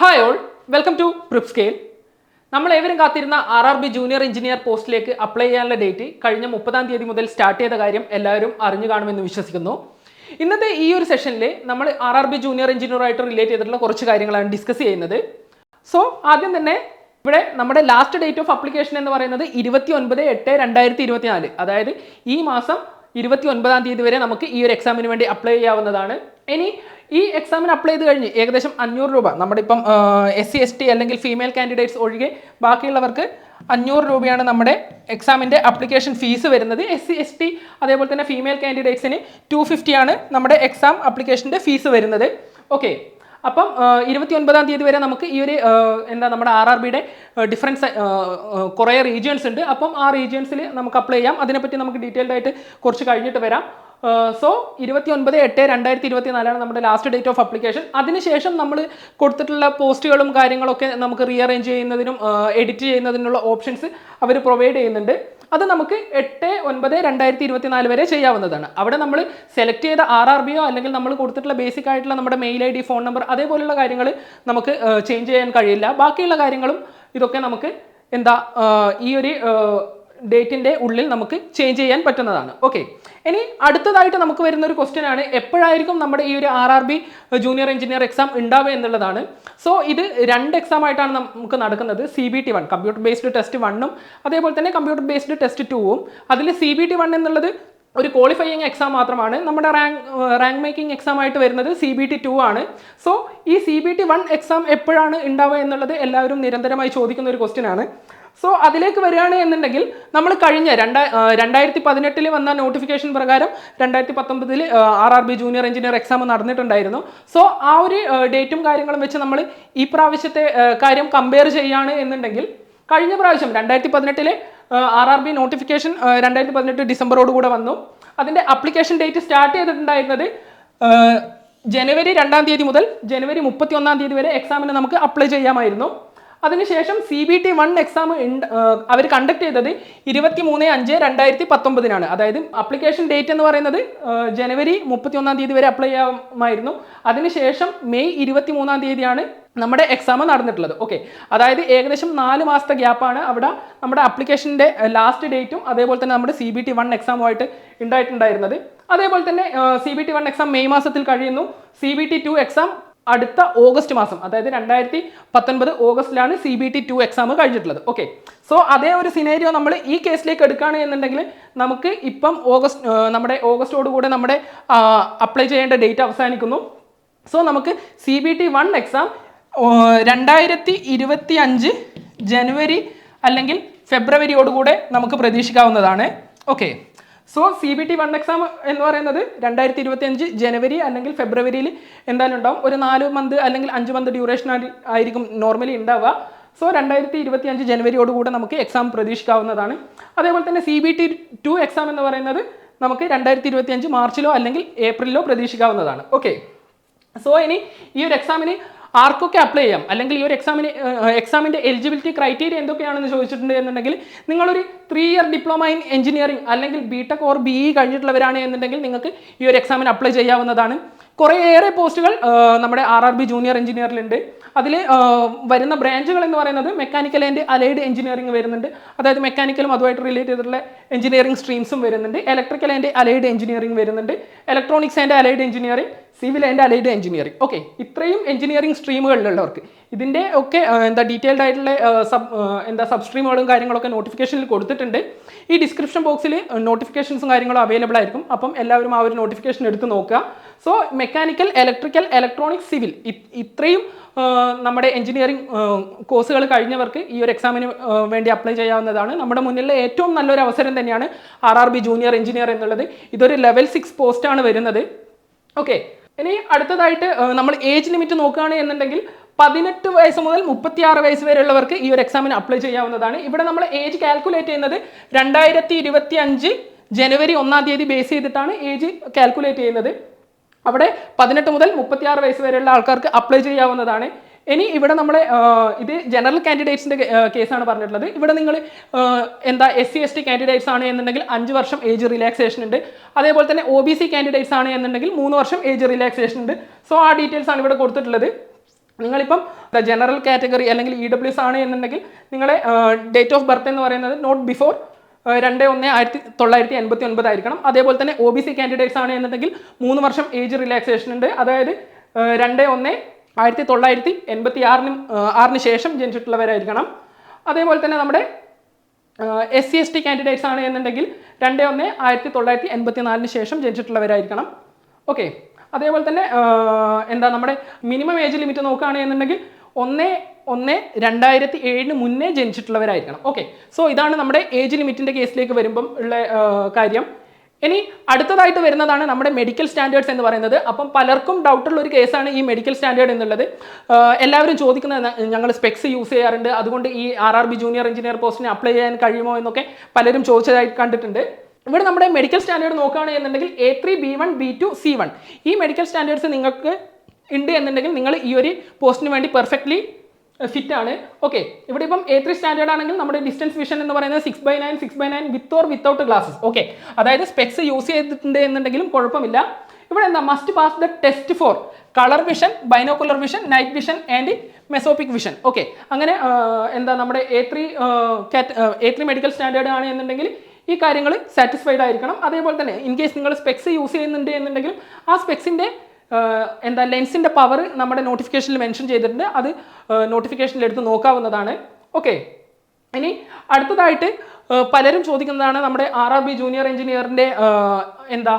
Hi all welcome to prep scale നമ്മൾ ഏവരും കാത്തിരുന്ന R R B junior engineer പോസ്റ്റിലേക്ക് അപ്ലൈ ചെയ്യാനുള്ള ഡേറ്റ് കഴിഞ്ഞ മുപ്പതാം തീയതി മുതൽ സ്റ്റാർട്ട് ചെയ്ത കാര്യം എല്ലാവരും അറിഞ്ഞു കാണുമെന്ന് വിശ്വസിക്കുന്നു. ഇന്നത്തെ ഈ ഒരു സെഷനിൽ നമ്മൾ ആർ ആർ ബി ജൂനിയർ എഞ്ചിനീയറുമായിട്ട് റിലേറ്റ് ചെയ്തിട്ടുള്ള കുറച്ച് കാര്യങ്ങളാണ് ഡിസ്കസ് ചെയ്യുന്നത്. സോ ആദ്യം തന്നെ ഇവിടെ നമ്മുടെ ലാസ്റ്റ് ഡേറ്റ് ഓഫ് അപ്ലിക്കേഷൻ എന്ന് പറയുന്നത് ഇരുപത്തി ഒൻപത് എട്ട് രണ്ടായിരത്തി ഇരുപത്തി നാല് അതായത് ഈ മാസം ഇരുപത്തി ഒൻപതാം തീയതി വരെ നമുക്ക് ഈ ഒരു എക്സാമിന് വേണ്ടി അപ്ലൈ ചെയ്യാവുന്നതാണ്. ഇനി ഈ എക്സാമിന് അപ്ലൈ ചെയ്ത് കഴിഞ്ഞ് ഏകദേശം അഞ്ഞൂറ് രൂപ. നമ്മുടെ ഇപ്പം എസ് സി എസ് ടി അല്ലെങ്കിൽ ഫീമെയിൽ കാൻഡിഡേറ്റ്സ് ഒഴികെ ബാക്കിയുള്ളവർക്ക് അഞ്ഞൂറ് രൂപയാണ് നമ്മുടെ എക്സാമിന്റെ അപ്ലിക്കേഷൻ ഫീസ് വരുന്നത്. എസ് സി എസ് ടി അതേപോലെ തന്നെ ഫീമെയിൽ കാൻഡിഡേറ്റ്സിന് ടു ആണ് നമ്മുടെ എക്സാം അപ്ലിക്കേഷന്റെ ഫീസ് വരുന്നത്. ഓക്കെ അപ്പം ഇരുപത്തി ഒൻപതാം തീയതി വരെ നമുക്ക് ഈ ഒരു എന്താ നമ്മുടെ ആർ ആർ ബിയുടെ ഡിഫറൻസ് കുറേ റീജിയൻസ് ഉണ്ട്. അപ്പം ആ റീജിയൻസിൽ നമുക്ക് അപ്ലൈ ചെയ്യാം. അതിനെപ്പറ്റി നമുക്ക് ഡീറ്റെയിൽഡ് ആയിട്ട് കുറച്ച് കഴിഞ്ഞിട്ട് വരാം. സോ ഇരുപത്തി ഒൻപത് എട്ട് രണ്ടായിരത്തി ഇരുപത്തി നാലാണ് നമ്മുടെ ലാസ്റ്റ് ഡേറ്റ് ഓഫ് അപ്ലിക്കേഷൻ അതിനുശേഷം നമ്മൾ കൊടുത്തിട്ടുള്ള പോസ്റ്റുകളും കാര്യങ്ങളൊക്കെ നമുക്ക് റീഅറേഞ്ച് ചെയ്യുന്നതിനും എഡിറ്റ് ചെയ്യുന്നതിനുള്ള ഓപ്ഷൻസ് അവർ പ്രൊവൈഡ് ചെയ്യുന്നുണ്ട്. അത് നമുക്ക് എട്ട് ഒൻപത് രണ്ടായിരത്തി ഇരുപത്തി നാല് വരെ ചെയ്യാവുന്നതാണ്. അവിടെ നമ്മൾ സെലക്ട് ചെയ്ത ആർ ആർ ബിയോ അല്ലെങ്കിൽ നമ്മൾ കൊടുത്തിട്ടുള്ള ബേസിക് ആയിട്ടുള്ള നമ്മുടെ mail I D phone number അതേപോലുള്ള കാര്യങ്ങൾ നമുക്ക് ചേഞ്ച് ചെയ്യാൻ കഴിയില്ല. ബാക്കിയുള്ള കാര്യങ്ങളും ഇതൊക്കെ നമുക്ക് എന്താ ഈ ഒരു ഡേറ്റിന്റെ ഉള്ളിൽ നമുക്ക് ചേഞ്ച് ചെയ്യാൻ പറ്റുന്നതാണ്. ഓക്കെ ഇനി അടുത്തതായിട്ട് നമുക്ക് വരുന്ന ഒരു ക്വസ്റ്റ്യൻ ആണ് എപ്പോഴായിരിക്കും നമ്മുടെ ഈ ഒരു R R B junior engineer exam ഉണ്ടാവുക എന്നുള്ളതാണ്. സോ ഇത് രണ്ട് എക്സാം ആയിട്ടാണ് നമുക്ക് നടക്കുന്നത്. C B T one computer based test വണ്ണും അതേപോലെ തന്നെ കമ്പ്യൂട്ടർ ബേസ്ഡ് ടെസ്റ്റ് ടൂവും അതിൽ സി ബി ടി വൺ എന്നുള്ളത് ഒരു ക്വാളിഫയിങ് എക്സാം മാത്രമാണ്. നമ്മുടെ റാങ്ക് റാങ്ക് മേക്കിംഗ് എക്സാം ആയിട്ട് വരുന്നത് സി ബി ടി ടു ആണ്. സോ ഈ C B T one exam എപ്പോഴാണ് ഉണ്ടാവുക എന്നുള്ളത് എല്ലാവരും നിരന്തരമായി ചോദിക്കുന്ന ഒരു ക്വസ്റ്റ്യൻ ആണ്. സോ അതിലേക്ക് വരികയാണ് എന്നുണ്ടെങ്കിൽ നമ്മൾ കഴിഞ്ഞ രണ്ടാ രണ്ടായിരത്തി പതിനെട്ടിൽ വന്ന നോട്ടിഫിക്കേഷൻ പ്രകാരം രണ്ടായിരത്തി പത്തൊമ്പതിൽ R R B junior engineer exam നടന്നിട്ടുണ്ടായിരുന്നു. So ആ ഒരു ഡേറ്റും കാര്യങ്ങളും വെച്ച് നമ്മൾ ഈ പ്രാവശ്യത്തെ കാര്യം കമ്പയർ ചെയ്യുകയാണ് എന്നുണ്ടെങ്കിൽ കഴിഞ്ഞ പ്രാവശ്യം രണ്ടായിരത്തി പതിനെട്ടിലെ ആർ ആർ ബി നോട്ടിഫിക്കേഷൻ രണ്ടായിരത്തി പതിനെട്ട് ഡിസംബറോട് കൂടെ വന്നു. അതിന്റെ അപ്ലിക്കേഷൻ ഡേറ്റ് സ്റ്റാർട്ട് ചെയ്തിട്ടുണ്ടായിരുന്നത് ജനുവരി രണ്ടാം തീയതി മുതൽ ജനുവരി മുപ്പത്തി ഒന്നാം തീയതി വരെ എക്സാമിന് നമുക്ക് അപ്ലൈ ചെയ്യാമായിരുന്നു. അതിനുശേഷം C B T one exam അവർ കണ്ടക്ട് ചെയ്തത് ഇരുപത്തി മൂന്ന് അഞ്ച് രണ്ടായിരത്തി പത്തൊമ്പതിനാണ് അതായത് അപ്ലിക്കേഷൻ ഡേറ്റ് എന്ന് പറയുന്നത് ജനുവരി മുപ്പത്തി ഒന്നാം തീയതി വരെ അപ്ലൈ ചെയ്യാമായിരുന്നു. അതിനുശേഷം മെയ് ഇരുപത്തി മൂന്നാം തീയതിയാണ് നമ്മുടെ എക്സാം നടന്നിട്ടുള്ളത്. ഓക്കെ അതായത് ഏകദേശം നാല് മാസത്തെ ഗ്യാപ്പാണ് അവിടെ നമ്മുടെ അപ്ലിക്കേഷന്റെ ലാസ്റ്റ് ഡേറ്റും അതേപോലെ തന്നെ നമ്മുടെ സി ബി ടി വൺ എക്സാമുമായിട്ട് ഉണ്ടായിട്ടുണ്ടായിരുന്നത്. അതേപോലെ തന്നെ C B T one exam May മാസത്തിൽ കഴിയുന്നു. C B T two exam അടുത്ത ഓഗസ്റ്റ് മാസം അതായത് രണ്ടായിരത്തി പത്തൊൻപത് ഓഗസ്റ്റിലാണ് C B T two exam കഴിഞ്ഞിട്ടുള്ളത്. ഓക്കെ സോ അതേ ഒരു സിനേരിയോ നമ്മൾ ഈ കേസിലേക്ക് എടുക്കുകയാണ് എന്നുണ്ടെങ്കിൽ നമുക്ക് ഇപ്പം ഓഗസ്റ്റ് നമ്മുടെ നമ്മുടെ ഓഗസ്റ്റോടുകൂടെ നമ്മുടെ അപ്ലൈ ചെയ്യേണ്ട ഡേറ്റ് അവസാനിക്കുന്നു. സോ നമുക്ക് C B T one exam രണ്ടായിരത്തി ഇരുപത്തി അഞ്ച് ജനുവരി അല്ലെങ്കിൽ ഫെബ്രുവരിയോടുകൂടെ നമുക്ക് പ്രതീക്ഷിക്കാവുന്നതാണ്. Okay so C B T one exam എന്ന് പറയുന്നത് രണ്ടായിരത്തി ഇരുപത്തി അഞ്ച് ജനുവരി അല്ലെങ്കിൽ ഫെബ്രുവരിയിൽ എന്തായാലും ഉണ്ടാവും. ഒരു നാല് മന്ത് അല്ലെങ്കിൽ അഞ്ച് മന്ത് ഡ്യൂറേഷൻ ആയിരിക്കും നോർമലി ഉണ്ടാവുക. സോ രണ്ടായിരത്തി ഇരുപത്തി അഞ്ച് ജനുവരിയോടുകൂടെ നമുക്ക് എക്സാം പ്രതീക്ഷിക്കാവുന്നതാണ്. അതേപോലെ തന്നെ C B T two exam എന്ന് പറയുന്നത് നമുക്ക് രണ്ടായിരത്തി ഇരുപത്തി അഞ്ച് മാർച്ചിലോ അല്ലെങ്കിൽ ഏപ്രിലോ പ്രതീക്ഷിക്കാവുന്നതാണ്. ഓക്കെ സോ ഇനി ഈ ഒരു എക്സാമിന് ആർക്കൊക്കെ അപ്ലൈ ചെയ്യാം? അല്ലെങ്കിൽ ഈ ഒരു എക്സാമിന് എക്സാമിന്റെ എലിജിബിലിറ്റി ക്രൈറ്റീരിയ എന്തൊക്കെയാണെന്ന് ചോദിച്ചിട്ടുണ്ട് എന്നുണ്ടെങ്കിൽ നിങ്ങളൊരു three year diploma in engineering അല്ലെങ്കിൽ B tech or B E കഴിഞ്ഞിട്ടുള്ളവരാണ് എന്നുണ്ടെങ്കിൽ നിങ്ങൾക്ക് ഈ ഒരു എക്സാമിന് അപ്ലൈ ചെയ്യാവുന്നതാണ്. കുറേയേറെ പോസ്റ്റുകൾ നമ്മുടെ ആർ ആർ ബി ജൂനിയർ എഞ്ചിനീയറിലുണ്ട് അതിൽ വരുന്ന ബ്രാഞ്ചുകൾ എന്ന് പറയുന്നത് മെക്കാനിക്കൽ ആൻഡ് അലൈഡ് എഞ്ചിനീയറിംഗ് വരുന്നുണ്ട്. അതായത് മെക്കാനിക്കലും അതുമായിട്ട് റിലേറ്റ് ചെയ്തിട്ടുള്ള എഞ്ചിനീയറിംഗ് സ്ട്രീംസും വരുന്നുണ്ട്. ഇലക്ട്രിക്കൽ ആൻഡ് അലൈഡ് എഞ്ചിനീയറിംഗ് വരുന്നുണ്ട്. Electronics and allied engineering civil and allied engineering okay ഇത്രയും എഞ്ചിനീയറിംഗ് സ്ട്രീമുകളിലുള്ളവർക്ക് ഇതിന്റെ ഒക്കെ എന്താ ഡീറ്റെയിൽഡ് ആയിട്ടുള്ള സബ് എന്താ സബ് സ്ട്രീമുകളും കാര്യങ്ങളൊക്കെ നോട്ടിഫിക്കേഷനിൽ കൊടുത്തിട്ടുണ്ട്. ഈ ഡിസ്ക്രിപ്ഷൻ ബോക്സിൽ നോട്ടിഫിക്കേഷൻസും കാര്യങ്ങളും അവൈലബിൾ ആയിരിക്കും. അപ്പം എല്ലാവരും ആ ഒരു നോട്ടിഫിക്കേഷൻ എടുത്ത് നോക്കുക. So mechanical electrical electronic civil ഇത്രയും നമ്മുടെ എഞ്ചിനീയറിംഗ് കോഴ്സുകൾ കഴിഞ്ഞവർക്ക് ഈ ഒരു എക്സാമിന് വേണ്ടി അപ്ലൈ ചെയ്യാവുന്നതാണ്. നമ്മുടെ മുന്നിലെ ഏറ്റവും നല്ലൊരു അവസരം തന്നെയാണ് R R B junior engineer എന്നുള്ളത്. ഇതൊരു ലെവൽ സിക്സ് പോസ്റ്റാണ് വരുന്നത്. ഓക്കെ ഇനി അടുത്തതായിട്ട് നമ്മൾ ഏജ് ലിമിറ്റ് നോക്കുകയാണ് എന്നുണ്ടെങ്കിൽ പതിനെട്ട് വയസ്സ് മുതൽ മുപ്പത്തിയാറ് വയസ്സ് വരെയുള്ളവർക്ക് ഈ ഒരു എക്സാമിന് അപ്ലൈ ചെയ്യാവുന്നതാണ്. ഇവിടെ നമ്മൾ ഏജ് കാൽക്കുലേറ്റ് ചെയ്യുന്നത് രണ്ടായിരത്തി ഇരുപത്തി അഞ്ച് ജനുവരി ഒന്നാം തീയതി ബേസ് ചെയ്തിട്ടാണ് ഏജ് കാൽക്കുലേറ്റ് ചെയ്യുന്നത്. അവിടെ പതിനെട്ട് മുതൽ മുപ്പത്തിയാറ് വയസ്സ് വരെയുള്ള ആൾക്കാർക്ക് അപ്ലൈ ചെയ്യാവുന്നതാണ്. ഇനി ഇവിടെ നമ്മൾ ഇത് ജനറൽ കാൻഡിഡേറ്റ്സിന്റെ കേസാണ് പറഞ്ഞിട്ടുള്ളത്. ഇവിടെ നിങ്ങൾ എന്താ S C S T candidates ആണ് എന്നുണ്ടെങ്കിൽ അഞ്ച് വർഷം ഏജ് റിലാക്സേഷൻ ഉണ്ട്. അതേപോലെ തന്നെ ഒ ബി സി കാൻഡിഡേറ്റ്സ് ആണ് എന്നുണ്ടെങ്കിൽ മൂന്ന് വർഷം ഏജ് റിലാക്സേഷൻ ഉണ്ട്. സോ ആ ഡീറ്റെയിൽസ് ആണ് ഇവിടെ കൊടുത്തിട്ടുള്ളത്. നിങ്ങളിപ്പം ജനറൽ കാറ്റഗറി അല്ലെങ്കിൽ ഇ ഡബ്ല്യു എസ് ആണ് എന്നുണ്ടെങ്കിൽ നിങ്ങളെ ഡേറ്റ് ഓഫ് ബർത്ത് എന്ന് പറയുന്നത് നോട്ട് ബിഫോർ രണ്ട് ഒന്ന് ആയിരത്തി തൊള്ളായിരത്തി എൺപത്തി ഒൻപത് ആയിരിക്കണം. അതേപോലെ തന്നെ ഒ ബി സി കാൻഡിഡേറ്റ്സ് ആണ് എന്നുണ്ടെങ്കിൽ മൂന്ന് വർഷം ഏജ് റിലാക്സേഷൻ ഉണ്ട്. അതായത് രണ്ട് ഒന്ന് ആയിരത്തി തൊള്ളായിരത്തി എൺപത്തി ആറിന് ആറിന് ശേഷം ജനിച്ചിട്ടുള്ളവരായിരിക്കണം. അതേപോലെ തന്നെ നമ്മുടെ S C S T candidates ആണ് എന്നുണ്ടെങ്കിൽ രണ്ട് ഒന്ന് ആയിരത്തി തൊള്ളായിരത്തി എൺപത്തി നാലിന് ശേഷം ജനിച്ചിട്ടുള്ളവരായിരിക്കണം. ഓക്കെ അതേപോലെ തന്നെ എന്താ നമ്മുടെ മിനിമം ഏജ് ലിമിറ്റ് നോക്കുകയാണെന്നുണ്ടെങ്കിൽ ഒന്ന് ഒന്ന് രണ്ടായിരത്തി ഏഴിന് മുന്നേ ജനിച്ചിട്ടുള്ളവരായിരിക്കണം. ഓക്കെ സോ ഇതാണ് നമ്മുടെ ഏജ് ലിമിറ്റിന്റെ കേസിലേക്ക് വരുമ്പം ഉള്ള കാര്യം. ഇനി അടുത്തതായിട്ട് വരുന്നതാണ് നമ്മുടെ മെഡിക്കൽ സ്റ്റാൻഡേർഡ്സ് എന്ന് പറയുന്നത്. അപ്പം പലർക്കും ഡൗട്ടുള്ള ഒരു കേസാണ് ഈ മെഡിക്കൽ സ്റ്റാൻഡേർഡ് എന്നുള്ളത്. എല്ലാവരും ചോദിക്കുന്നത് ഞങ്ങൾ സ്പെക്സ് യൂസ് ചെയ്യാറുണ്ട്. അതുകൊണ്ട് ഈ R R B junior engineer പോസ്റ്റിന് അപ്ലൈ ചെയ്യാൻ കഴിയുമോ എന്നൊക്കെ പലരും ചോദിച്ചതായി കണ്ടിട്ടുണ്ട്. ഇവിടെ നമ്മുടെ മെഡിക്കൽ സ്റ്റാൻഡേർഡ് നോക്കുകയാണ് എന്നുണ്ടെങ്കിൽ A three B one B two C one ഈ മെഡിക്കൽ സ്റ്റാൻഡേർഡ്സ് നിങ്ങൾക്ക് ഉണ്ട് എന്നുണ്ടെങ്കിൽ നിങ്ങൾ ഈ ഒരു പോസ്റ്റിന് വേണ്ടി പെർഫെക്റ്റ്ലി ഫിറ്റ് ആണ്. ഓക്കെ ഇവിടെ ഇപ്പം എ ത്രീ സ്റ്റാൻഡേർഡ് ആണെങ്കിൽ നമ്മുടെ ഡിസ്റ്റൻസ് വിഷൻ എന്ന് പറയുന്നത് six by nine six by nine with or without glasses okay അതായത് സ്പെക്സ് യൂസ് ചെയ്തിട്ടുണ്ട് എന്നുണ്ടെങ്കിലും കുഴപ്പമില്ല. ഇവിടെ എന്താ? Must pass the test for colour vision binocular vision night vision and mesopic vision okay അങ്ങനെ എന്താ നമ്മുടെ A three A three medical standard ആണ് എന്നുണ്ടെങ്കിൽ ഈ കാര്യങ്ങൾ സാറ്റിസ്ഫൈഡ് ആയിരിക്കണം. അതേപോലെ തന്നെ ഇൻ കേസ് നിങ്ങൾ സ്പെക്സ് യൂസ് ചെയ്യുന്നുണ്ട് എന്നുണ്ടെങ്കിലും ആ സ്പെക്സിന്റെ എന്താ ലെൻസിന്റെ പവർ നമ്മുടെ നോട്ടിഫിക്കേഷനിൽ മെൻഷൻ ചെയ്തിട്ടുണ്ട്. അത് നോട്ടിഫിക്കേഷനിൽ എടുത്ത് നോക്കാവുന്നതാണ്. ഓക്കെ ഇനി അടുത്തതായിട്ട് പലരും ചോദിക്കുന്നതാണ് നമ്മുടെ ആർ ആർ ബി ജൂനിയർ എഞ്ചിനീയറിന്റെ എന്താ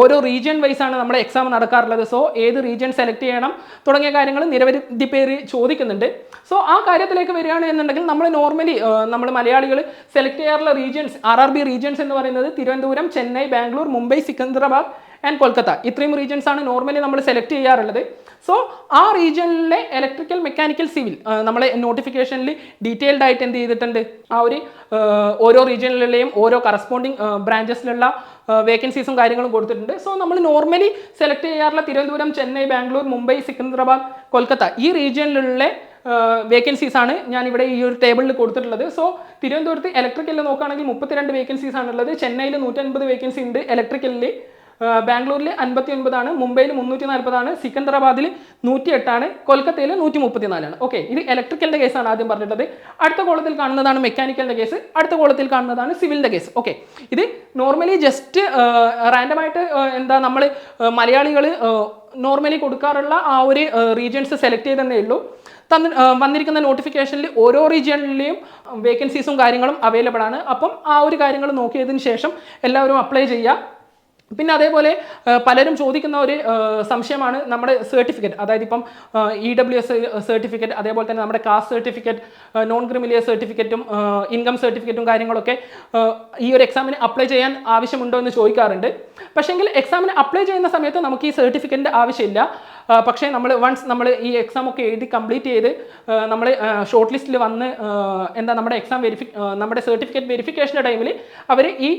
ഓരോ റീജിയൻ വൈസ് ആണ് നമ്മുടെ എക്സാം നടക്കാറുള്ളത്. സോ ഏത് റീജിയൻ സെലക്ട് ചെയ്യണം തുടങ്ങിയ കാര്യങ്ങൾ നിരവധി പേര് ചോദിക്കുന്നുണ്ട്. സോ ആ കാര്യത്തിലേക്ക് വരികയാണ് എന്നുണ്ടെങ്കിൽ നമ്മൾ നോർമലി നമ്മൾ മലയാളികൾ സെലക്ട് ചെയ്യാറുള്ള regions R R B regions എന്ന് പറയുന്നത് തിരുവനന്തപുരം ചെന്നൈ ബാംഗ്ലൂർ മുംബൈ സിക്കന്ദരാബാദ് ആൻഡ് കൊൽക്കത്ത ഇത്രയും റീജിയൻസ് ആണ് നോർമലി നമ്മൾ സെലക്ട് ചെയ്യാറുള്ളത്. സോ ആ റീജിയനിലെ ഇലക്ട്രിക്കൽ മെക്കാനിക്കൽ സിവിൽ നമ്മളെ നോട്ടിഫിക്കേഷനിൽ ഡീറ്റെയിൽഡ് ആയിട്ട് എന്ത് ചെയ്തിട്ടുണ്ട്? ആ ഒരു ഓരോ റീജിയനിലെയും ഓരോ കറസ്പോണ്ടിങ് ബ്രാഞ്ചസിലുള്ള വേക്കൻസീസും കാര്യങ്ങളും കൊടുത്തിട്ടുണ്ട്. സോ നമ്മൾ നോർമലി സെലക്ട് ചെയ്യാറുള്ള തിരുവനന്തപുരം ചെന്നൈ ബാംഗ്ലൂർ മുംബൈ സിക്കന്ദരാബാദ് കൊൽക്കത്ത ഈ റീജിയനിലുള്ള വേക്കൻസീസ് ആണ് ഞാൻ ഇവിടെ ഈ ഒരു ടേബിളിൽ കൊടുത്തിട്ടുള്ളത്. സോ തിരുവനന്തപുരത്ത് ഇലക്ട്രിക്കലിൽ നോക്കുകയാണെങ്കിൽ മുപ്പത്തിരണ്ട് വേക്കൻസീസ് ആണുള്ളത്. ചെന്നൈയിൽ നൂറ്റൻപത് വേക്കൻസി ഉണ്ട് ഇലക്ട്രിക്കലിൽ ബാംഗ്ലൂരിൽ അൻപത്തി ഒൻപതാണ് മുംബൈയിൽ മുന്നൂറ്റി നാൽപ്പതാണ് സിക്കന്ദരാബാദിൽ നൂറ്റി എട്ടാണ് കൊൽക്കത്തയിൽ നൂറ്റി മുപ്പത്തിനാലാണ് ഓക്കെ ഇത് ഇലക്ട്രിക്കലിന്റെ കേസാണ് ആദ്യം പറഞ്ഞിട്ടുള്ളത് അടുത്ത കോളത്തിൽ കാണുന്നതാണ് മെക്കാനിക്കലിന്റെ കേസ്. അടുത്ത കോളത്തിൽ കാണുന്നതാണ് സിവിലിന്റെ കേസ്. ഓക്കെ ഇത് നോർമലി ജസ്റ്റ് റാൻഡമായിട്ട് എന്താ നമ്മൾ മലയാളികൾ നോർമലി കൊടുക്കാറുള്ള ആ ഒരു റീജിയൻസ് സെലക്ട് ചെയ്തെന്നേ ഉള്ളൂ. തന്ന് വന്നിരിക്കുന്ന നോട്ടിഫിക്കേഷനിൽ ഓരോ റീജിയണിലെയും വേക്കൻസീസും കാര്യങ്ങളും അവൈലബിൾ ആണ്. അപ്പം ആ ഒരു കാര്യങ്ങൾ നോക്കിയതിന് ശേഷം എല്ലാവരും അപ്ലൈ ചെയ്യുക. പിന്നെ അതേപോലെ പലരും ചോദിക്കുന്ന ഒരു സംശയമാണ് നമ്മുടെ സർട്ടിഫിക്കറ്റ് അതായത് ഇപ്പം ഇ ഡബ്ല്യു എസ് സർട്ടിഫിക്കറ്റ് അതേപോലെ തന്നെ നമ്മുടെ caste certificate non creamy layer സർട്ടിഫിക്കറ്റും ഇൻകം സർട്ടിഫിക്കറ്റും കാര്യങ്ങളൊക്കെ ഈ ഒരു എക്സാമിന് അപ്ലൈ ചെയ്യാൻ ആവശ്യമുണ്ടോ എന്ന് ചോദിക്കാറുണ്ട്. പക്ഷേങ്കിൽ എക്സാമിന് അപ്ലൈ ചെയ്യുന്ന സമയത്ത് നമുക്ക് ഈ സർട്ടിഫിക്കറ്റിന്റെ ആവശ്യമില്ല. പക്ഷേ നമ്മൾ വൺസ് നമ്മൾ ഈ എക്സാം ഒക്കെ എഴുതി കംപ്ലീറ്റ് ചെയ്ത് നമ്മൾ ഷോർട്ട് ലിസ്റ്റിൽ വന്ന് എന്താ നമ്മുടെ എക്സാം വെരിഫി നമ്മുടെ സർട്ടിഫിക്കറ്റ് വെരിഫിക്കേഷന്റെ ടൈമിൽ അവർ ഈ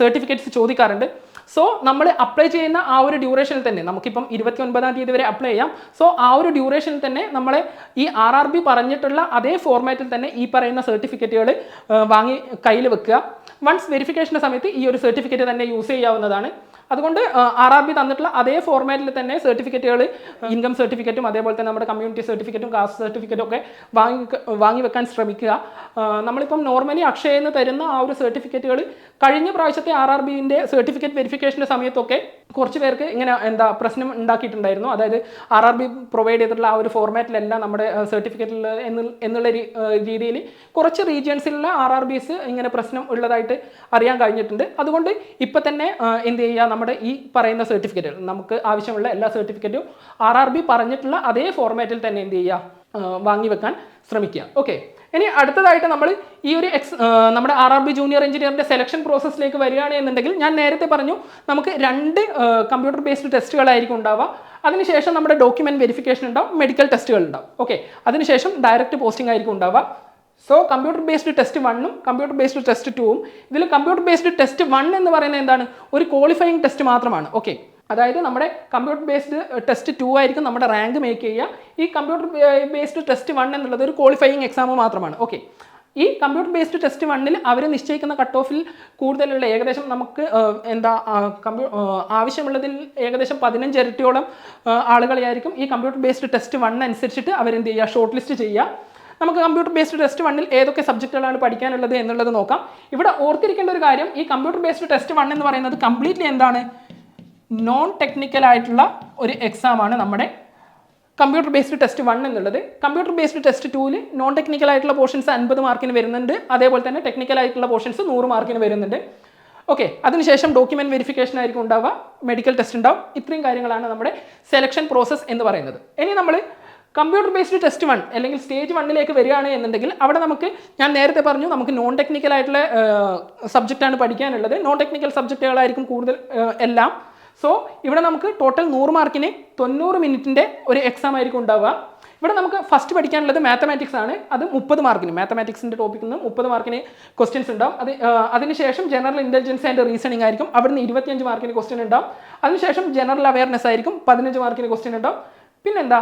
സർട്ടിഫിക്കറ്റ്സ് ചോദിക്കാറുണ്ട്. സോ നമ്മൾ അപ്ലൈ ചെയ്യുന്ന ആ ഒരു ഡ്യൂറേഷനിൽ തന്നെ നമുക്കിപ്പം ഇരുപത്തി ഒൻപതാം തീയതി വരെ അപ്ലൈ ചെയ്യാം. സോ ആ ഒരു ഡ്യൂറേഷനിൽ തന്നെ നമ്മളെ ഈ ആർ ആർ ബി പറഞ്ഞിട്ടുള്ള അതേ ഫോർമാറ്റിൽ തന്നെ ഈ പറയുന്ന സർട്ടിഫിക്കറ്റുകൾ വാങ്ങി കയ്യിൽ വെക്കുക. വൺസ് വെരിഫിക്കേഷന്റെ സമയത്ത് ഈ ഒരു സർട്ടിഫിക്കറ്റ് തന്നെ യൂസ് ചെയ്യാവുന്നതാണ്. അതുകൊണ്ട് ആർ ആർ ബി തന്നിട്ടുള്ള അതേ ഫോർമാറ്റിൽ തന്നെ സർട്ടിഫിക്കറ്റുകൾ ഇൻകം സർട്ടിഫിക്കറ്റും അതേപോലെ തന്നെ നമ്മുടെ കമ്മ്യൂണിറ്റി സർട്ടിഫിക്കറ്റും കാസ്റ്റ് സർട്ടിഫിക്കറ്റും ഒക്കെ വാങ്ങി വാങ്ങി വെക്കാൻ ശ്രമിക്കുക. നമ്മളിപ്പം നോർമലി അക്ഷയയിൽ നിന്ന് തരുന്ന ആ ഒരു സർട്ടിഫിക്കറ്റുകൾ കഴിഞ്ഞ പ്രാവശ്യത്തെ ആർ ആർ ബിന്റെ സർട്ടിഫിക്കറ്റ് വെരിഫിക്കേഷന്റെ സമയത്തൊക്കെ കുറച്ച് പേർക്ക് ഇങ്ങനെ എന്താ പ്രശ്നം ഉണ്ടാക്കിയിട്ടുണ്ടായിരുന്നു. അതായത് ആർ ആർ ബി പ്രൊവൈഡ് ചെയ്തിട്ടുള്ള ആ ഒരു ഫോർമാറ്റിലല്ല നമ്മുടെ സർട്ടിഫിക്കറ്റിൽ എന്നുള്ള രീതിയിൽ കുറച്ച് റീജിയൻസിലുള്ള ആർ ആർ ബിസ് ഇങ്ങനെ പ്രശ്നം ഉള്ളതായിട്ട് അറിയാൻ കഴിഞ്ഞിട്ടുണ്ട്. അതുകൊണ്ട് ഇപ്പം തന്നെ എന്ത് ചെയ്യുക നമ്മുടെ ഈ പറയുന്ന സർട്ടിഫിക്കറ്റുകൾ നമുക്ക് ആവശ്യമുള്ള എല്ലാ സർട്ടിഫിക്കറ്റും ആർ ആർ ബി പറഞ്ഞിട്ടുള്ള അതേ ഫോർമാറ്റിൽ തന്നെ എന്ത് ചെയ്യുക വാങ്ങി വെക്കാൻ ശ്രമിക്കുക. ഓക്കെ ഇനി അടുത്തതായിട്ട് നമ്മൾ ഈ ഒരു എക്സ് നമ്മുടെ ആർ ആർ ബി ജൂനിയർ എഞ്ചിനീയറിന്റെ സെലക്ഷൻ പ്രോസസ്സിലേക്ക് വരികയാണ് എന്നുണ്ടെങ്കിൽ ഞാൻ നേരത്തെ പറഞ്ഞു നമുക്ക് രണ്ട് കമ്പ്യൂട്ടർ ബേസ്ഡ് ടെസ്റ്റുകളായിരിക്കും ഉണ്ടാവുക. അതിനുശേഷം നമ്മുടെ ഡോക്യുമെന്റ് വെരിഫിക്കേഷൻ ഉണ്ടാവും മെഡിക്കൽ ടെസ്റ്റുകൾ ഉണ്ടാവും. ഓക്കെ അതിനുശേഷം ഡയറക്റ്റ് പോസ്റ്റിംഗ് ആയിരിക്കും ഉണ്ടാവുക. സോ കമ്പ്യൂട്ടർ ബേസ്ഡ് ടെസ്റ്റ് വണ്ണും കമ്പ്യൂട്ടർ ബേസ്ഡ് ടെസ്റ്റ് ടൂവും ഇതിൽ കമ്പ്യൂട്ടർ ബേസ്ഡ് ടെസ്റ്റ് വൺ എന്ന് പറയുന്നത് എന്താണ്? ഒരു ക്വാളിഫയിങ് ടെസ്റ്റ് മാത്രമാണ്. ഓക്കെ അതായത് നമ്മുടെ കമ്പ്യൂട്ടർ ബേസ്ഡ് ടെസ്റ്റ് ടു ആയിരിക്കും നമ്മുടെ റാങ്ക് മേക്ക് ചെയ്യുക. ഈ കമ്പ്യൂട്ടർ ബേസ്ഡ് ടെസ്റ്റ് വൺ എന്നുള്ളത് ഒരു ക്വാളിഫയിങ് എക്സാം മാത്രമാണ്. ഓക്കെ ഈ കമ്പ്യൂട്ടർ ബേസ്ഡ് ടെസ്റ്റ് വണ്ണിൽ അവർ നിശ്ചയിക്കുന്ന കട്ട് ഓഫിൽ കൂടുതലുള്ള ഏകദേശം നമുക്ക് എന്താ കമ്പ്യൂ ആവശ്യമുള്ളതിൽ ഏകദേശം പതിനഞ്ച് ഇരട്ടിയോളം ആളുകളെയായിരിക്കും ഈ കമ്പ്യൂട്ടർ ബേസ്ഡ് ടെസ്റ്റ് വൺ അനുസരിച്ചിട്ട് അവരെന്ത് ചെയ്യുക? ഷോർട്ട് ലിസ്റ്റ് ചെയ്യുക. നമുക്ക് കമ്പ്യൂട്ടർ ബേസ്ഡ് ടെസ്റ്റ് വണ്ണിൽ ഏതൊക്കെ സബ്ജക്റ്റുകളാണ് പഠിക്കാനുള്ളത് എന്നുള്ളത് നോക്കാം. ഇവിടെ ഓർത്തിരിക്കേണ്ട ഒരു കാര്യം ഈ കമ്പ്യൂട്ടർ ബേസ്ഡ് ടെസ്റ്റ് വൺ എന്ന് പറയുന്നത് കംപ്ലീറ്റ്ലി എന്താണ്? നോൺ ടെക്നിക്കൽ ആയിട്ടുള്ള ഒരു എക്സാം ആണ് നമ്മുടെ കമ്പ്യൂട്ടർ ബേസ്ഡ് ടെസ്റ്റ് വൺ എന്നുള്ളത്. കമ്പ്യൂട്ടർ ബേസ്ഡ് ടെസ്റ്റ് ടൂവിൽ നോൺ ടെക്നിക്കൽ ആയിട്ടുള്ള പോർഷൻസ് അൻപത് മാർക്കിന് വരുന്നുണ്ട്. അതേപോലെ തന്നെ ടെക്നിക്കൽ ആയിട്ടുള്ള പോർഷൻസ് നൂറ് മാർക്കിന് വരുന്നുണ്ട്. ഓക്കെ അതിനുശേഷം ഡോക്യുമെന്റ് വെരിഫിക്കേഷൻ ആയിരിക്കും ഉണ്ടാവുക. മെഡിക്കൽ ടെസ്റ്റ് ഉണ്ടാവും. ഇത്രയും കാര്യങ്ങളാണ് നമ്മുടെ സെലക്ഷൻ പ്രോസസ്സ് എന്ന് പറയുന്നത്. ഇനി നമ്മൾ കമ്പ്യൂട്ടർ ബേസ്ഡ് ടെസ്റ്റ് വൺ അല്ലെങ്കിൽ സ്റ്റേജ് വണ്ണിലേക്ക് വരികയാണ് എന്നുണ്ടെങ്കിൽ അവിടെ നമുക്ക് ഞാൻ നേരത്തെ പറഞ്ഞു നമുക്ക് നോൺ ടെക്നിക്കൽ ആയിട്ടുള്ള സബ്ജക്റ്റാണ് പഠിക്കാനുള്ളത്. നോൺ ടെക്നിക്കൽ സബ്ജക്റ്റുകളായിരിക്കും കൂടുതൽ എല്ലാം. സോ ഇവിടെ നമുക്ക് ടോട്ടൽ നൂറ് മാർക്കിന് തൊണ്ണൂറ് മിനിറ്റിന്റെ ഒരു എക്സാം ആയിരിക്കും ഉണ്ടാവുക. ഇവിടെ നമുക്ക് ഫസ്റ്റ് പഠിക്കാനുള്ളത് മാത്തമാറ്റിക്സ് ആണ്. അത് മുപ്പത് മാർക്കിന് മാത്തമാറ്റിക്സിന്റെ ടോപ്പിക്കിൽ നിന്ന് മുപ്പത് മാർക്കിന് ക്വസ്റ്റ്യൻസ് ഉണ്ടാവും. അത് അതിനുശേഷം ജനറൽ ഇന്റലിജൻസ് ആൻഡ് റീസണിംഗ് ആയിരിക്കും. അവിടുന്ന് ഇരുപത്തിയഞ്ച് മാർക്കിന് ക്വസ്റ്റ്യൻ ഉണ്ടാവും. അതിനുശേഷം ജനറൽ അവയർനെസ് ആയിരിക്കും. പതിനഞ്ച് മാർക്കിന് ക്വസ്റ്റ്യൻ ഉണ്ടാവും. പിന്നെന്താ?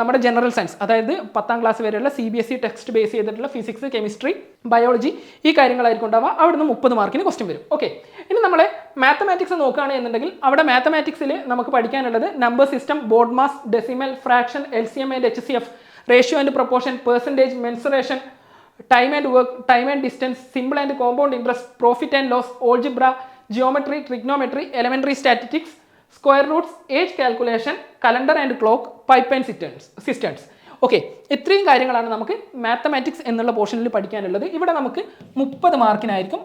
നമ്മുടെ ജനറൽ സയൻസ് അതായത് പത്താം ക്ലാസ് വരെയുള്ള C B S E text base ചെയ്തിട്ടുള്ള ഫിസിക്സ് കെമിസ്ട്രി ബയോളജി ഈ കാര്യങ്ങളായിരിക്കും ഉണ്ടാവുക. അവിടുന്ന് മുപ്പത് മാർക്കിന് ക്വസ്റ്റ്യൻ വരും. ഓക്കെ ഇനി നമ്മൾ മാത്തമാറ്റിക്സ് നോക്കുകയാണ് എന്നുണ്ടെങ്കിൽ അവിടെ മാത്തമാറ്റിക്സിൽ നമുക്ക് പഠിക്കാനുള്ളത് number system BODMAS decimal fraction L C M and H C F ratio and proportion percentage mensuration time and work time and distance simple and compound interest profit and loss algebra geometry trigonometry elementary statistics square roots age calculation calendar and clock pipe and cisterns cisterns okay ഇത്രയും കാര്യങ്ങളാണ് നമുക്ക് mathematics എന്നുള്ള പോർഷനിൽ പഠിക്കാനുള്ളത്. ഇവിടെ നമുക്ക് മുപ്പത് മാർക്കിനായിരിക്കും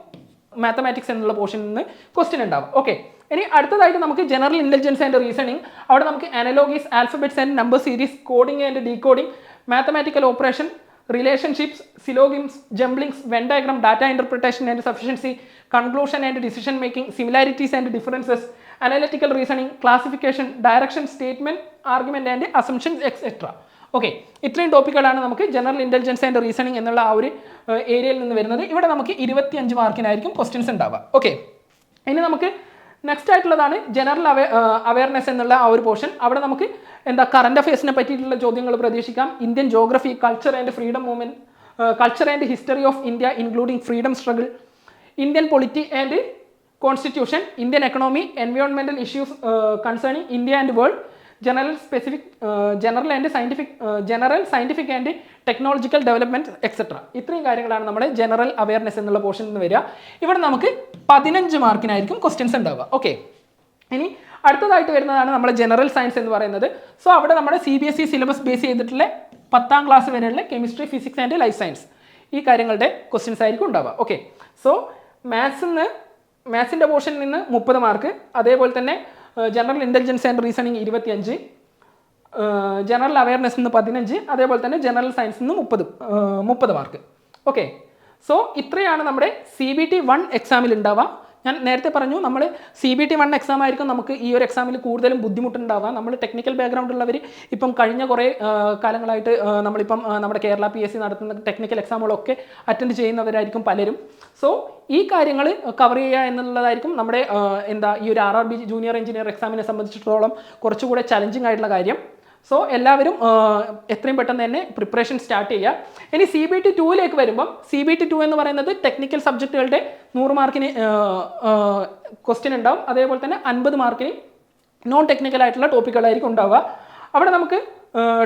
mathematics എന്നുള്ള പോർഷനിൽ നിന്ന് ക്വസ്റ്റ്യൻ ഉണ്ടാവും ഓക്കെ ഇനി അടുത്തതായിട്ട് നമുക്ക് ജനറൽ ഇന്റലിജൻസ് ആൻഡ് റീസണിങ് അവിടെ നമുക്ക് analogies alphabets and number series coding and decoding mathematical operation relationships syllogisms jumblings Venn diagram data interpretation and sufficiency conclusion and decision making similarities and differences analytical reasoning classification direction statement argument and assumptions etcetera okay ഇത്രയും ടോപ്പിക്കുകളാണ് നമുക്ക് general intelligence and reasoning എന്നുള്ള ആ ഒരു ഏരിയയിൽ നിന്ന് വരുന്നത്. ഇവിടെ നമുക്ക് ഇരുപത്തിയഞ്ച് മാർക്കിനായിരിക്കും ക്വസ്റ്റ്യൻസ് ഉണ്ടാവുക. ഓക്കെ ഇനി നമുക്ക് നെക്സ്റ്റ് ആയിട്ടുള്ളതാണ് ജനറൽ അവേ അവയർനെസ് എന്നുള്ള ആ ഒരു പോർഷൻ അവിടെ നമുക്ക് എന്താ കറണ്ട് അഫയേഴ്സിനെ പറ്റിയിട്ടുള്ള ചോദ്യങ്ങൾ പ്രതീക്ഷിക്കാം. Indian geography culture and freedom movement culture and history of India including freedom struggle Indian polity and constitution Indian economy എൻവയോൺമെന്റൽ issues concerning India and world general specific general and scientific general scientific and technological development etcetera ഇത്രയും കാര്യങ്ങളാണ് നമ്മുടെ general awareness എന്നുള്ള പോർഷനിൽ നിന്ന് വരിക. ഇവിടെ നമുക്ക് പതിനഞ്ച് മാർക്കിനായിരിക്കും ക്വസ്റ്റ്യൻസ് ഉണ്ടാവുക. ഓക്കെ ഇനി അടുത്തതായിട്ട് വരുന്നതാണ് നമ്മുടെ ജനറൽ സയൻസ് എന്ന് പറയുന്നത്. സോ അവിടെ നമ്മുടെ C B S E syllabus base ചെയ്തിട്ടുള്ള പത്താം ക്ലാസ് വരെയുള്ള chemistry physics and life science ഈ കാര്യങ്ങളുടെ ക്വസ്റ്റ്യൻസ് ആയിരിക്കും ഉണ്ടാവുക. ഓക്കെ സോ മാത്സിൽ നിന്ന് മാത്സിന്റെ പോർഷനിൽ നിന്ന് മുപ്പത് മാർക്ക് അതേപോലെ തന്നെ ജനറൽ ഇന്റലിജൻസ് ആൻഡ് റീസണിങ് ഇരുപത്തിയഞ്ച് ജനറൽ അവയർനെസ് നിന്ന് പതിനഞ്ച് അതേപോലെ തന്നെ ജനറൽ സയൻസ് നിന്ന് മുപ്പത് മുപ്പത് മാർക്ക് ഓക്കെ സോ ഇത്രയാണ് നമ്മുടെ സി ബി ടി വൺ എക്സാമിൽ ഉണ്ടാവുക ഞാൻ നേരത്തെ പറഞ്ഞു നമ്മൾ C B T one exam ആയിരിക്കും നമുക്ക് ഈ ഒരു എക്സാമിൽ കൂടുതലും ബുദ്ധിമുട്ടുണ്ടാവുക. നമ്മൾ ടെക്നിക്കൽ ബാക്ക്ഗ്രൗണ്ട് ഉള്ളവർ ഇപ്പം കഴിഞ്ഞ കുറേ കാലങ്ങളായിട്ട് നമ്മളിപ്പം നമ്മുടെ കേരള പി എസ് സി നടത്തുന്ന ടെക്നിക്കൽ എക്സാമുകളൊക്കെ അറ്റൻഡ് ചെയ്യുന്നവരായിരിക്കും പലരും. സോ ഈ കാര്യങ്ങൾ കവർ ചെയ്യുക എന്നുള്ളതായിരിക്കും നമ്മുടെ എന്താ ഈ ഒരു R R B junior engineer എക്സാമിനെ സംബന്ധിച്ചിടത്തോളം കുറച്ചുകൂടെ ചലഞ്ചിങ് ആയിട്ടുള്ള കാര്യം. സോ എല്ലാവരും എത്രയും പെട്ടെന്ന് തന്നെ പ്രിപ്പറേഷൻ സ്റ്റാർട്ട് ചെയ്യുക. ഇനി സി ബി ടി ടുവിലേക്ക് വരുമ്പം സി ബി ടി ടു എന്ന് പറയുന്നത് ടെക്നിക്കൽ സബ്ജക്റ്റുകളുടെ നൂറ് മാർക്കിന് ക്വസ്റ്റ്യൻ ഉണ്ടാവും. അതേപോലെ തന്നെ അൻപത് മാർക്കിന് നോൺ ടെക്നിക്കൽ ആയിട്ടുള്ള ടോപ്പിക്കുകളായിരിക്കും ഉണ്ടാവുക. അവിടെ നമുക്ക്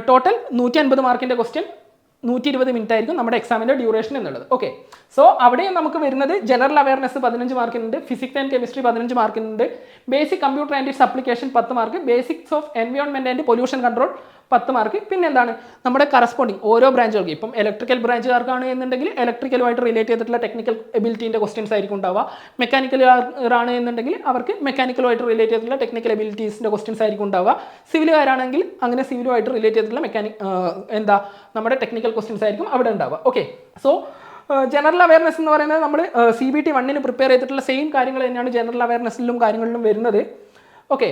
ടോട്ടൽ നൂറ്റി അൻപത് മാർക്കിന്റെ ക്വസ്റ്റ്യൻ നൂറ്റി ഇരുപത് മിനിറ്റ് ആയിരിക്കും നമ്മുടെ എക്സാമിന്റെ ഡ്യൂറേഷൻ എന്നുള്ളത്. ഓക്കെ സോ അവിടെയും നമുക്ക് വരുന്നത് ജനറൽ അവയർനെസ് പതിനഞ്ച് മാർക്കിനുണ്ട് ഫിസിക്സ് ആൻഡ് കെമിസ്ട്രി പതിനഞ്ച് മാർക്കിനുണ്ട് basic computer and its application പത്ത് mark basics of environment and pollution control പത്ത് മാർക്ക്. പിന്നെ എന്താണ്? നമ്മുടെ കറസ്പോണ്ടിങ് ഓരോ ബ്രാഞ്ചുകൾക്ക് ഇപ്പം ഇലക്ട്രിക്കൽ ബ്രാഞ്ചുകാർക്കാണ് എന്നുണ്ടെങ്കിൽ ഇലക്ട്രിക്കലുമായിട്ട് റിലേറ്റ് ചെയ്തിട്ടുള്ള ടെക്നിക്കൽ എബിലിറ്റീന്റെ ക്വസ്റ്റ്യൻസ് ആയിരിക്കും ഉണ്ടാവുക. മെക്കാനിക്കൽ ആണ് എന്നുണ്ടെങ്കിൽ അവർക്ക് മെക്കാനിക്കലുമായിട്ട് റിലേറ്റ് ചെയ്തിട്ടുള്ള ടെക്നിക്കൽ എബിലിറ്റീസിന്റെ ക്വസ്റ്റ്യൻസ് ആയിരിക്കും ഉണ്ടാവുക. സിവിലുകാരാണെങ്കിൽ അങ്ങനെ സിവിലുമായിട്ട് റിലേറ്റ് ചെയ്തിട്ടുള്ള മെക്കാനിക് എന്താ നമ്മുടെ ടെക്നിക്കൽ ക്വസ്റ്റ്യൻസ് ആയിരിക്കും അവിടെ ഉണ്ടാവുക. ഓക്കെ സോ ജനറൽ അവയർനെസ് എന്ന് പറയുന്നത് നമ്മൾ സി ബി ടി വണ്ണിന് പ്രിപ്പയർ ചെയ്തിട്ടുള്ള സെയിം കാര്യങ്ങൾ തന്നെയാണ് ജനറൽ അവയർനെസ്സിലും കാര്യങ്ങളിലും വരുന്നത്. ഓക്കെ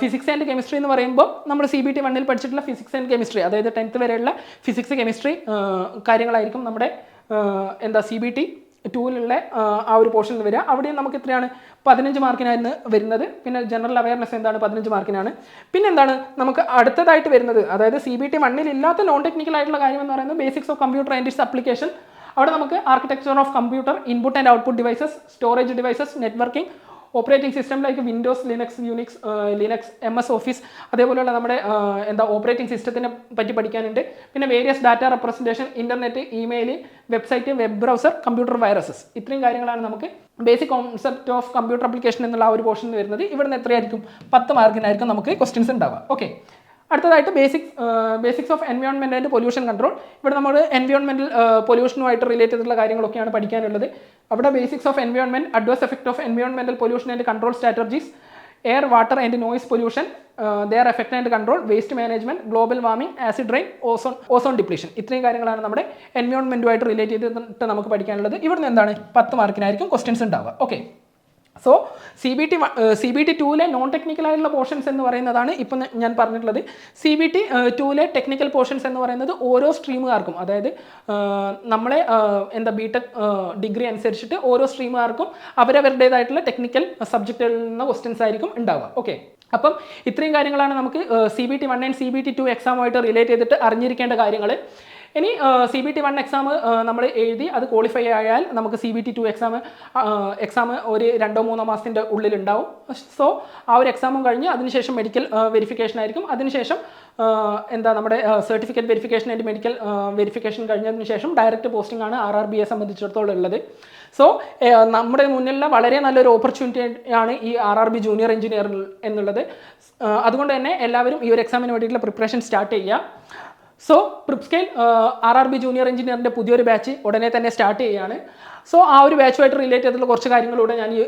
ഫിസിക്സ് ആൻഡ് കെമിസ്ട്രി എന്ന് പറയുമ്പോൾ നമ്മൾ സി ബി ടി വണ്ണിൽ പഠിച്ചിട്ടുള്ള ഫിസിക്സ് ആൻഡ് കെമിസ്ട്രി അതായത് ടെൻത്ത് വരെയുള്ള ഫിസിക്സ് കെമിസ്ട്രി കാര്യങ്ങളായിരിക്കും നമ്മുടെ എന്താ സി ബി ടി ടൂവിലുള്ള ആ ഒരു പോർഷനിൽ വരിക. അവിടെയും നമുക്ക് എത്രയാണ്? പതിനഞ്ച് മാർക്കിനായിരുന്നു വരുന്നത്. പിന്നെ ജനറൽ അവയർനെസ് എന്താണ്? പതിനഞ്ച് മാർക്കിനാണ് പിന്നെ എന്താണ്? നമുക്ക് അടുത്തതായിട്ട് വരുന്നത്. അതായത് സി ബി ടി വണ്ണിൽ ഇല്ലാത്ത നോൺ ടെക്നിക്കൽ ആയിട്ടുള്ള കാര്യം എന്ന് പറയുന്നത് basics of computer and its application അവിടെ നമുക്ക് architecture of computer input and output devices storage devices networking operating system like Windows Linux Unix Linux M S office അതേപോലെയുള്ള നമ്മുടെ എന്താ ഓപ്പറേറ്റിംഗ് സിസ്റ്റത്തിനെ പറ്റി പഠിക്കാനുണ്ട്. പിന്നെ various data representation internet email website web browser computer viruses ഇത്രയും കാര്യങ്ങളാണ് നമുക്ക് basic concept of computer application എന്നുള്ള ആ ഒരു പോർഷൻ വരുന്നത്. ഇവിടുന്ന് എത്രയായിരിക്കും? പത്ത് മാർക്കിനായിരിക്കും നമുക്ക് ക്വസ്റ്റ്യൻസ് ഉണ്ടാവുക. ഓക്കെ അടുത്തതായിട്ട് basic basics of environment and pollution control ഇവിടെ നമ്മൾ എൻവയോൺമെന്റൽ പൊല്യൂഷനുമായിട്ട് റിലേറ്റ് ചെയ്തിട്ടുള്ള കാര്യങ്ങളൊക്കെയാണ് പഠിക്കാനുള്ളത്. അവിടെ basics of environment adverse effect of എൻവയോൺമെന്റൽ pollution and control strategies air water and noise pollution their effect and control waste management global warming acid rain ozone ozone depletion ഇത്രയും കാര്യങ്ങളാണ് നമ്മുടെ എൻവയോൺമെന്റുമായിട്ട് റിലേറ്റ് ചെയ്തിട്ട് നമുക്ക് പഠിക്കാനുള്ളത്. ഇവിടുന്ന് എന്താണ്? പത്ത് മാർക്കിനായിരിക്കും ക്വസ്റ്റ്യൻസ് ഉണ്ടാവുക. Okay so C B T C B T ടൂലെ non technical ആയിട്ടുള്ള പോർഷൻസ് എന്ന് പറയുന്നതാണ് ഇപ്പം ഞാൻ പറഞ്ഞിട്ടുള്ളത്. സി ബി ടി ടൂലെ ടെക്നിക്കൽ പോർഷൻസ് എന്ന് പറയുന്നത് ഓരോ സ്ട്രീമുകാർക്കും അതായത് നമ്മളെ എന്താ ബി ടെക് ഡിഗ്രി അനുസരിച്ചിട്ട് ഓരോ സ്ട്രീമുകാർക്കും അവരവരുടേതായിട്ടുള്ള ടെക്നിക്കൽ സബ്ജക്റ്റുകളിൽ നിന്ന് ക്വസ്റ്റ്യൻസ് ആയിരിക്കും ഉണ്ടാവുക. ഓക്കെ അപ്പം ഇത്രയും കാര്യങ്ങളാണ് നമുക്ക് C B T one and C B T two എക്സാമുമായിട്ട് relate ചെയ്തിട്ട് അറിഞ്ഞിരിക്കേണ്ട കാര്യങ്ങൾ ഇനി C B T one exam നമ്മൾ എഴുതി അത് ക്വാളിഫൈ ആയാൽ നമുക്ക് C B T two exam exam ഒരു രണ്ടോ മൂന്നോ മാസത്തിന്റെ ഉള്ളിലുണ്ടാവും. സോ ആ ഒരു എക്സാമും കഴിഞ്ഞ് അതിനുശേഷം മെഡിക്കൽ വെരിഫിക്കേഷൻ ആയിരിക്കും. അതിനുശേഷം എന്താ നമ്മുടെ certificate verification and medical verification കഴിഞ്ഞതിന് ശേഷം ഡയറക്റ്റ് പോസ്റ്റിംഗ് ആണ് ആർ ആർ ബിയെ സംബന്ധിച്ചിടത്തോളം ഉള്ളത്. സോ നമ്മുടെ മുന്നിലുള്ള വളരെ നല്ലൊരു ഓപ്പർച്യൂണിറ്റി ആണ് ഈ R R B junior engineer എന്നുള്ളത്. അതുകൊണ്ട് തന്നെ എല്ലാവരും ഈ ഒരു എക്സാമിന് വേണ്ടിയിട്ടുള്ള പ്രിപ്പറേഷൻ സ്റ്റാർട്ട് ചെയ്യുക. So Prepscale R R B junior എഞ്ചിനീയറിന്റെ പുതിയൊരു ബാച്ച് ഉടനെ തന്നെ സ്റ്റാർട്ട് ചെയ്യുകയാണ്. സോ ആ ഒരു ബാച്ചുമായിട്ട് റിലേറ്റ് ചെയ്തിട്ടുള്ള കുറച്ച് കാര്യങ്ങളിലൂടെ ഞാൻ ഈ,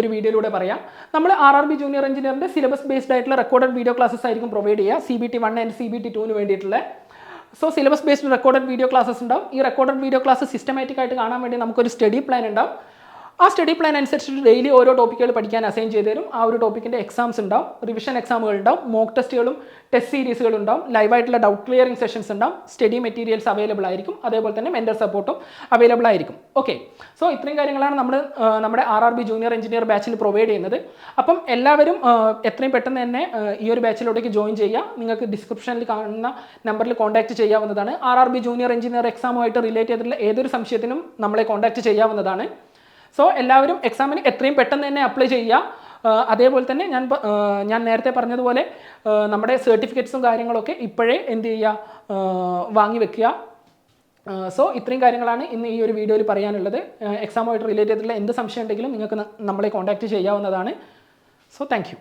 ഒരു വീഡിയോയിലൂടെ പറയാം. നമ്മൾ ആർ ആർ ബി ജൂനിയർ എഞ്ചിനീയറിന്റെ സിലബസ് ബേസ്ഡ് ആയിട്ടുള്ള റെക്കോർഡഡ് വീഡിയോ ക്ലാസസ് ആയിരിക്കും പ്രൊവൈഡ് ചെയ്യുക. C B T one and C B T ടുവിന് വേണ്ടിയിട്ടുള്ള. So syllabus based recorded video classes ഉണ്ടാവും. ഈ റെക്കോർഡഡ് വീഡിയോ ക്ലാസ് സിസ്റ്റമാറ്റിക് ആയിട്ട് കാണാൻ വേണ്ടി നമുക്കൊരു സ്റ്റഡി പ്ലാൻ ഉണ്ടാവും. ആ സ്റ്റഡി പ്ലാൻ അനുസരിച്ച് ഡെയിലി ഓരോ ടോപ്പിക്കുകൾ പഠിക്കാൻ അസൈൻ ചെയ്ത് തരും. ആ ഒരു ടോപ്പിക്കിന്റെ എക്സാംസ് ഉണ്ടാവും. റിവിഷൻ എക്സാമുകൾ ഉണ്ടാവും. മോക്ക് ടെസ്റ്റുകളും ടെസ്റ്റ് സീരീസുകളും ഉണ്ടാവും. ലൈവായിട്ടുള്ള ഡൗട്ട് ക്ലിയറിംഗ് സെഷൻസ് ഉണ്ടാവും. സ്റ്റഡി മെറ്റീരിയൽസ് അവൈലബിൾ ആയിരിക്കും. അതേപോലെ തന്നെ മെന്റർ സപ്പോർട്ടും അവൈലബിൾ ആയിരിക്കും. ഓക്കെ സോ ഇത്രയും കാര്യങ്ങളാണ് നമ്മൾ നമ്മുടെ R R B junior engineer ബാച്ചിൽ പ്രൊവൈഡ് ചെയ്യുന്നത്. അപ്പം എല്ലാവരും എത്രയും പെട്ടെന്ന് തന്നെ ഈ ഒരു ബാച്ചിലോട്ടേക്ക് ജോയിൻ ചെയ്യുക. നിങ്ങൾക്ക് ഡിസ്ക്രിപ്ഷനിൽ കാണുന്ന നമ്പറിൽ കോൺടാക്റ്റ് ചെയ്യാവുന്നതാണ്. R R B junior engineer എക്സാമുമായിട്ട് relate ചെയ്തിട്ടുള്ള ഏതൊരു സംശയത്തിനും നമ്മളെ കോൺടാക്ട് ചെയ്യാവുന്നതാണ്. സോ എല്ലാവരും എക്സാമിന് എത്രയും പെട്ടെന്ന് തന്നെ അപ്ലൈ ചെയ്യുക. അതേപോലെ തന്നെ ഞാൻ ഞാൻ നേരത്തെ പറഞ്ഞതുപോലെ നമ്മുടെ സർട്ടിഫിക്കറ്റ്സും കാര്യങ്ങളൊക്കെ ഇപ്പോഴേ എന്ത് ചെയ്യുക? വാങ്ങി വെക്കുക. സോ ഇത്രയും കാര്യങ്ങളാണ് ഇന്ന് ഈ ഒരു വീഡിയോയിൽ പറയാനുള്ളത്. എക്സാമുമായിട്ട് റിലേറ്റ് ചെയ്തിട്ടുള്ള എന്ത് സംശയം ഉണ്ടെങ്കിലും നിങ്ങൾക്ക് നമ്മളെ കോൺടാക്റ്റ് ചെയ്യാവുന്നതാണ്. So thank